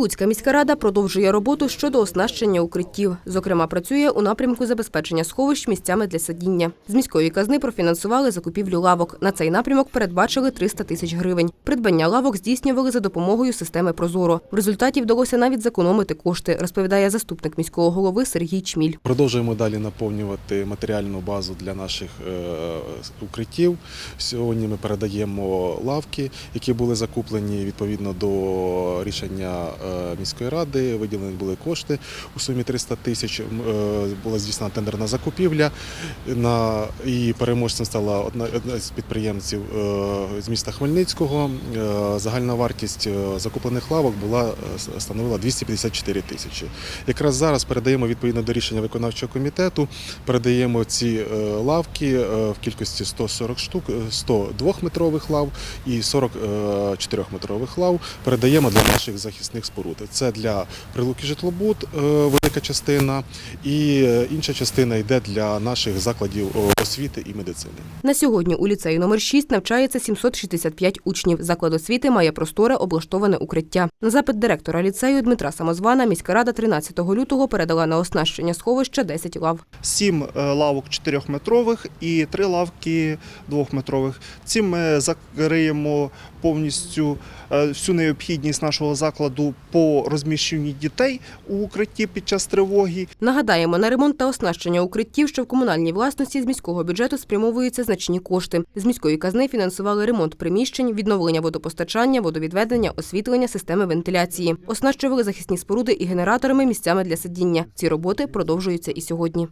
Прилуцька міська рада продовжує роботу щодо оснащення укриттів. Зокрема, працює у напрямку забезпечення сховищ місцями для садіння. З міської казни профінансували закупівлю лавок. На цей напрямок передбачили 300 тисяч гривень. Придбання лавок здійснювали за допомогою системи Прозоро. В результаті вдалося навіть зекономити кошти, розповідає заступник міського голови Сергій Чміль. Продовжуємо далі наповнювати матеріальну базу для наших е, укриттів. Сьогодні ми передаємо лавки, які були закуплені відповідно до рішення е, міської ради. Виділені були кошти у сумі 300 тисяч. Е, Була здійснена тендерна закупівля. І переможцем стала одна, з підприємців е, з міста Хмельницького. Е, Загальна вартість е, закуплених лавок була е, становила 254 тисячі. Якраз зараз передаємо відповідно до рішення виконавчого комітету. Передаємо ці е, лавки е, в кількості 140 штук, е, 100 двохметрових лав і 40 е, чотирьохметрових лав. Передаємо для наших захисних споруд. Це для прилуки житлобуд е, велика частина, і е, інша частина йде для наших закладів е, освіти і медицини. На сьогодні у ліцеї номер 6 навчається 765 учнів. Заклад освіти має просторе облаштоване укриття. На запит директора ліцею Дмитра Самозвана міська рада 13 лютого передала на оснащення сховища 10 лав. сім лавок 4-метрових і три лавки 2-метрових. Цим ми закриємо повністю всю необхідність нашого закладу по розміщенню дітей у укритті під час тривоги. Нагадаємо, на ремонт та оснащення укриттів, що в комунальній власності з міського бюджету спрямовуються значні кошти. З міської казни фінансували ремонт приміщень, відновлення водопостачання, водовідведення, освітлення, системи вентиляції. Оснащували захисні споруди і генераторами місцями для сидіння. Ці роботи продовжуються і сьогодні.